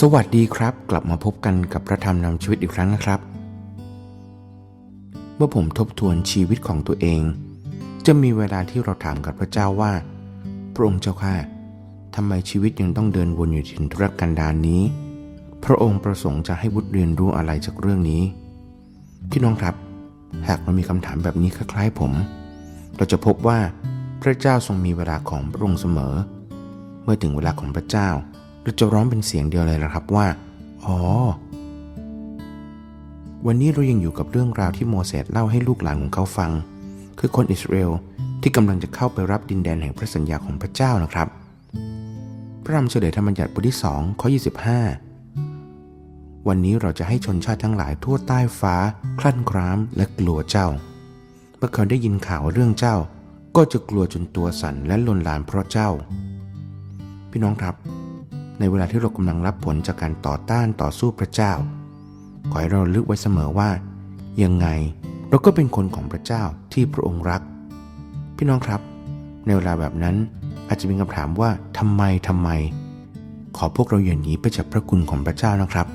สวัสดีครับ กลับมาพบกันกับพระธรรมนำชีวิตอีกครั้งนะครับ เมื่อผมทบทวนชีวิตของตัวเอง จะมีเวลาที่เราถามกับพระเจ้าว่า พระองค์เจ้าข้าทำไมชีวิตยังต้องเดินวนอยู่ถิ่นทุรกันดารนนี้ พระองค์ประสงค์จะให้บุตรเรียนรู้อะไรจากเรื่องนี้พี่น้องครับ หากเรามีคำถามแบบนี้คล้ายๆผม เราจะพบว่าพระเจ้าทรงมีเวลาของพระองค์เสมอ เมื่อถึงเวลาของพระเจ้า เราจะร้องเป็นเสียงเดียวเลยละครับว่า อ๋อ วันนี้เรายังอยู่กับเรื่องราวที่โมเสสเล่าให้ลูกหลานของเขาฟัง คือคนอิสราเอลที่กำลังจะเข้าไปรับดินแดนแห่งพระสัญญาของพระเจ้านะครับ พระธรรมเฉลยธรรมบัญญัติบทที่2ข้อ 25 วันนี้เราจะให้ชนชาติทั้งหลายทั่วใต้ฟ้า คลั่นครามและกลัวเจ้า เมื่อเขาได้ยินข่าวเรื่องเจ้า ก็จะกลัวจนตัวสั่นและลนลานเพราะเจ้า พี่น้องครับ ในเวลาที่เรากำลังรับผลจากการต่อต้านต่อสู้พระเจ้า ขอให้เราลึกไว้เสมอว่า ยังไงเราก็เป็นคนของพระเจ้าที่พระองค์รัก พี่น้องครับ ในเวลาแบบนั้นอาจจะมีคำถามว่าทำไมทำไม ขอพวกเราอย่าหนีไปจากพระคุณของพระเจ้านะครับ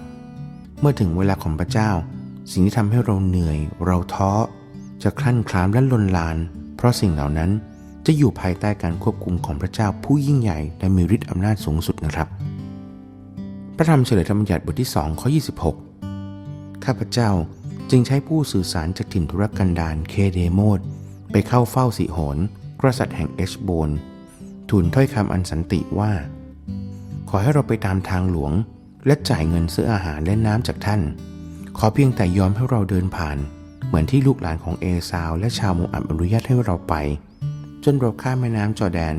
เมื่อถึงเวลาของพระเจ้า สิ่งที่ทำให้เราเหนื่อย เราท้อจะคลั่นคลามและลนลาน เพราะสิ่งเหล่านั้นจะอยู่ภายใต้การควบคุมของพระเจ้าผู้ยิ่งใหญ่และมีฤทธิ์อำนาจสูงสุดนะครับ พระธรรมเฉลยธรรมบัญญัติบทที่2ข้อ26 ข้าพเจ้าจึงใช้ผู้สื่อสารจากถิ่นทุรกันดารเคเดโมดไปเข้าเฝ้าสิโหนกษัตริย์แห่งเอชโบนทูลถ้อยคำอันสันติว่า ขอให้เราไปตามทางหลวง และจ่ายเงินซื้ออาหารและน้ำจากท่าน ขอเพียงแต่ยอมให้เราเดินผ่าน เหมือนที่ลูกหลานของเอซาว และชาวโมอับอนุญาตให้เราไป จนเราข้ามแม่น้ำจอแดน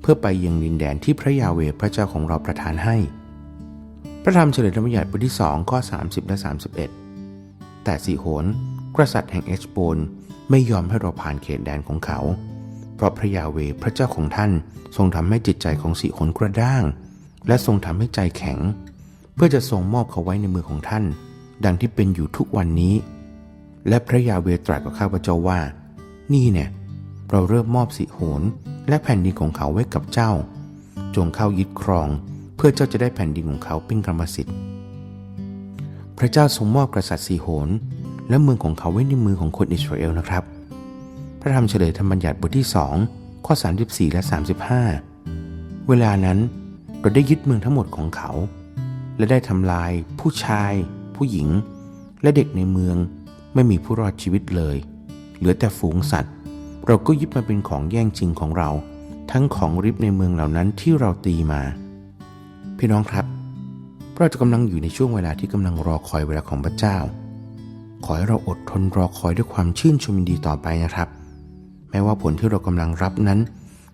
เพื่อไปยังดินแดนที่พระยาเวพระเจ้าของเราประทานให้ พระธรรมเฉลยธรรมบัญญัติบทที่ 2 ข้อ 30 และ 31 แต่สีโหนกษัตริย์แห่งเอชโบนไม่ยอมให้เราผ่านเขตแดนของเขา เพราะพระยาเวพระเจ้าของท่านทรงทำให้จิตใจของสีโหนกระด้าง และทรงทำให้ใจแข็ง เพื่อจะทรงมอบเขาไว้ในมือของท่าน ดังที่เป็นอยู่ทุกวันนี้ และพระยาเวตรัสกับข้าพเจ้าว่า นี่เนี่ยเราเริ่มมอบสิโหนและแผ่นดินของเขาไว้กับเจ้า จงเข้ายึดครอง พื่อเจ้าจะได้แผ่นดินของเขาเป็นกรรมสิทธิ์ พระเจ้าทรงมอบกษัตริย์สีโหนและเมืองของเขาไว้ในมือของคนอิสราเอลนะครับ พระธรรมเฉลยธรรมบัญญัติบทที่2ข้อ 34 และ 35 เวลานั้นเราได้ยึดเมืองทั้งหมดของเขา และได้ทำลาย ผู้ชาย ผู้หญิง และเด็กในเมืองไม่มีผู้รอดชีวิตเลย เหลือแต่ฝูงสัตว์ เราก็ยึดมาเป็นของแย่งชิงของเรา ทั้งของริบในเมืองเหล่านั้นที่เราตีมา พี่น้องครับเราจะกำลังอยู่ในช่วงเวลาที่กำลังรอคอยเวลาของพระเจ้า ขอให้เราอดทนรอคอยด้วยความชื่นชมยินดีต่อไปนะครับ แม้ว่าผลที่เรากำลังรับนั้น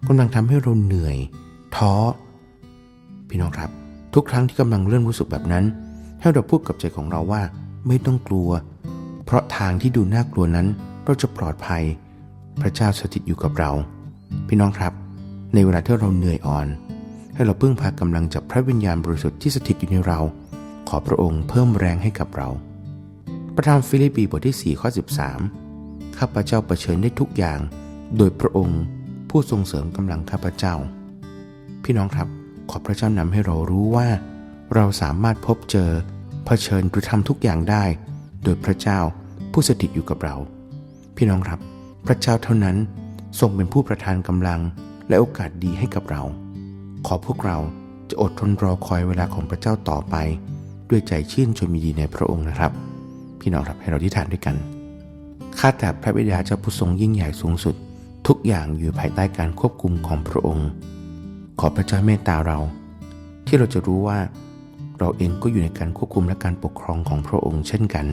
กำลังทำให้เราเหนื่อย ท้อ พี่น้องครับ ทุกครั้งที่กำลังเริ่มรู้สึกแบบนั้น ให้เราพูดกับใจของเราว่าไม่ต้องกลัว เพราะทางที่ดูน่ากลัวนั้นเราจะปลอดภัย พระเจ้าสถิตอยู่กับเรา พี่น้องครับ ในเวลาที่เราเหนื่อยอ่อน ให้เราพึ่งพากำลังจากพระวิญญาณบริสุทธิ์ที่สถิตอยู่ในเรา ขอพระองค์เพิ่มแรงให้กับเรา ประธรรมฟิลิปปีบทที่4ข้อ13 ข้าพเจ้าเผชิญได้ทุกอย่าง โดยพระองค์ผู้ทรงเสริมกำลังข้าพเจ้า พี่น้องครับ ขอพระเจ้านำให้เรารู้ว่า เราสามารถพบเจอ เผชิญหรือทำทุกอย่างได้ โดยพระเจ้าผู้สถิตอยู่กับเรา พี่น้องครับ พระเจ้าเท่านั้นทรงเป็นผู้ประทานกำลังและโอกาสดีให้กับเรา ขอพวกเราจะอดทนรอคอยเวลาของพระเจ้าต่อไป ด้วยใจชื่นชมยินดีในพระองค์นะครับ พี่น้องครับให้เราที่ฐานด้วยกัน ข้าแต่พระบิดาเจ้าผู้ทรงยิ่งใหญ่สูงสุด ทุกอย่างอยู่ภายใต้การควบคุมของพระองค์ ขอพระเจ้าเมตตาเรา ที่เราจะรู้ว่า เราเองก็อยู่ในการควบคุมและการปกครองของพระองค์เช่นกัน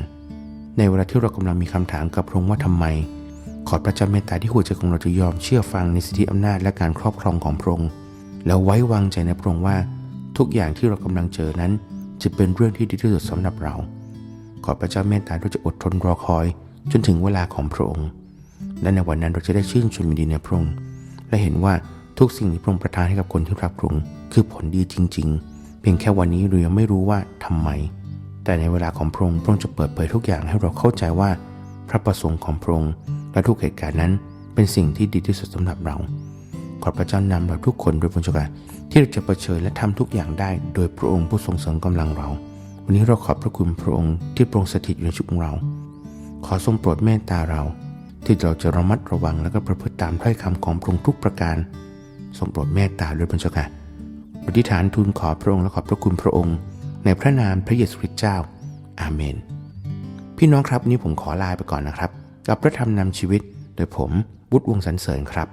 ในเวลาที่เรากำลังมีคำถามกับพระองค์ว่าทำไม ขอพระเจ้าเมตตาที่หัวใจของเราจะยอมเชื่อฟังในสิทธิอำนาจและการครอบครองของพระองค์ แล้วไว้วางใจในพระองค์ว่า ทุกอย่างที่เรากำลังเจอนั้น จะเป็นเรื่องที่ดีที่สุดสำหรับเรา ขอพระเจ้าเมตตาเราจะอดทนรอคอย จนถึงเวลาของพระองค์และในวันนั้นเราจะได้ชื่นชมยินดีในพระองค์และเห็นว่าทุกสิ่งที่พระองค์ประทานให้กับคนที่รักพระองค์คือผลดีจริง ๆ เพียงแค่วันนี้เรายังไม่รู้ว่าทำไม แต่ในเวลาของพระองค์พระองค์จะเปิดเผยทุกอย่างให้เราเข้าใจว่า พระประสงค์ของพระองค์และทุกเหตุการณ์นั้นเป็นสิ่งที่ดีที่สุดสำหรับเรา ขอพระเจ้านำเราทุกคนโดยพระเจ้าค่ะที่เราจะเผชิญและทำทุกอย่างได้โดยพระองค์ผู้ทรงเสริมกำลังเรา วันนี้เราขอบพระคุณพระองค์ที่ทรงสถิตอยู่ในชีวิตของเรา ขอทรงโปรดเมตตาเรา ที่เราจะระมัดระวังและก็ประพฤติตามถ้อยคำของพระองค์ทุกประการ ทรงโปรดเมตตาด้วยพระเจ้าค่ะอธิษฐานทูลขอพระองค์และขอบพระคุณพระองค์ ในพระนามพระเยซูคริสต์เจ้า อาเมน พี่น้องครับนี้ผมขอลาไปก่อนนะครับ กับพระธรรมนำชีวิตโดยผมบุตรวงสรรเสริญครับ